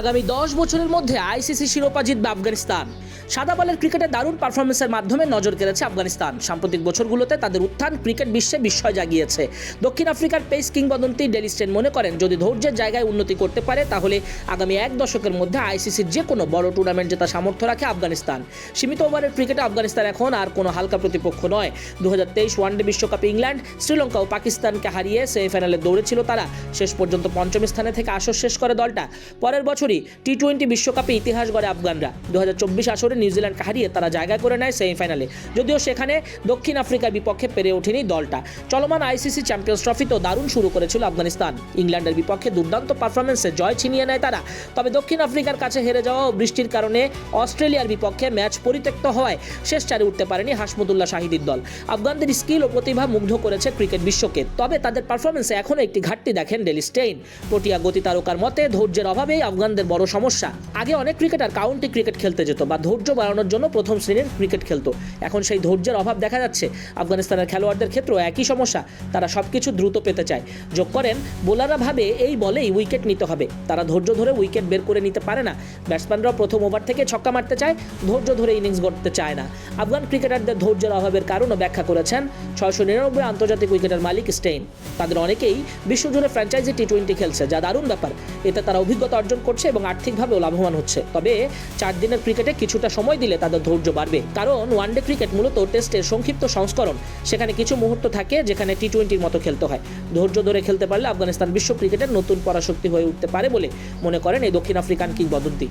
আগামী দশ বছরের মধ্যে আইসিসি শিরোপা জিতবে আফগানিস্তান। সাদা বলের ক্রিকেটে দারুণ পারফরমেন্সের মাধ্যমে নজর কেড়েছে আফগানিস্তান। সাম্প্রতিক বছরগুলোতে তাদের উত্থান ক্রিকেট বিশ্বে বিস্ময় জাগিয়েছে। দক্ষিণ আফ্রিকার পেস কিংবদন্তি ডেলি স্টেন মনে করেন, যদি ধৈর্যের জায়গায় উন্নতি করতে পারে, তাহলে আগামী এক দশকের মধ্যে আইসিসির যে কোনো বড় টুর্নামেন্ট জেতা সামর্থ্য রাখে আফগানিস্তান। সীমিত ওভারের ক্রিকেটে আফগানিস্তান এখন আর কোনো হালকা প্রতিপক্ষ নয়। দু হাজার তেইশ ওয়ানডে বিশ্বকাপে ইংল্যান্ড, শ্রীলঙ্কা ও পাকিস্তানকে হারিয়ে সেমিফাইনালে দৌড়েছিল তারা। শেষ পর্যন্ত পঞ্চম স্থানে থেকে আসর শেষ করে দলটা। পরের বছরই টি টোয়েন্টি বিশ্বকাপে ইতিহাস গড়ে আফগানরা। দু হাজার চব্বিশ আসরে নিউজিল্যান্ডকে হারিয়ে তারা জায়গা করে নেয় সেমিফাইনালে। যদিও সেখানে দক্ষিণ আফ্রিকার বিপক্ষে পেরে ওঠেনি দলটা। চলমান আইসিসি চ্যাম্পিয়ন্স ট্রফিতেও দারুণ শুরু করেছিল আফগানিস্তান। ইংল্যান্ডের বিপক্ষে দুর্দান্ত পারফরমেন্সে জয় ছিনিয়ে নেয় তারা। তবে দক্ষিণ আফ্রিকার কাছে হেরে যাওয়া ও বৃষ্টির কারণে অস্ট্রেলিয়ার বিপক্ষে ম্যাচ পরিত্যক্ত হওয়ায় শেষ চারে উঠতে পারেনি হাসমুদুল্লাহ শাহিদির দল। আফগানদের স্কিল ও প্রতিভা মুগ্ধ করেছে ক্রিকেট বিশ্বকে। তবে তাদের পারফরমেন্সে এখনও একটি ঘাটতি দেখেন ডেলি স্টেইন। প্রোটিয়া গতি তারকার মতে ধৈর্যের অভাবেই আফগানদের বড় সমস্যা। আগে অনেক ক্রিকেটার কাউন্টি ক্রিকেট খেলতে যেত বা ধৈর্য বাড়ানোর জন্য প্রথম শ্রেণির ক্রিকেট খেলতো। এখন সেই ধৈর্যের অভাব দেখা যাচ্ছে। আফগানিস্তানের খেলোয়াড়দের ক্ষেত্রেও একই সমস্যা। তারা সবকিছু দ্রুত পেতে চায়। যোগ করেন, বোলাররা ভাবে এই বলেই উইকেট নিতে হবে। তারা ধৈর্য ধরে উইকেট বের করে নিতে পারে না। ব্যাটসম্যানরা প্রথম ওভার থেকে ছক্কা মারতে চায়, ধৈর্য ধরে ইনিংস গড়তে চায় না। আফগান ক্রিকেটারদের ধৈর্যের অভাবের কারণও ব্যাখ্যা করেছেন ছয়শো নিরানব্বই আন্তর্জাতিক উইকেটের মালিক স্টেইন। তাদের অনেকেই বিশ্বজুড়ে ফ্র্যাঞ্চাইজি টি টোয়েন্টি খেলছে, যা দারুণ ব্যাপার। এতে তারা অভিজ্ঞতা অর্জন করছে এবং আর্থিকভাবেও লাভবান হচ্ছে। তবে চার দিনের ক্রিকেটে কিছুটা সময় দিলে তাদের ধৈর্য বাড়বে। কারণ ওয়ানডে ক্রিকেট মূলত টেস্টের সংক্ষিপ্ত সংস্করণ। সেখানে কিছু মুহূর্ত থাকে যেখানে টি টোয়েন্টির মতো খেলতে হয়। ধৈর্য ধরে খেলতে পারলে আফগানিস্তান বিশ্ব ক্রিকেটের নতুন পরাশক্তি হয়ে উঠতে পারে বলে মনে করেন এই দক্ষিণ আফ্রিকান কিংবদন্তি।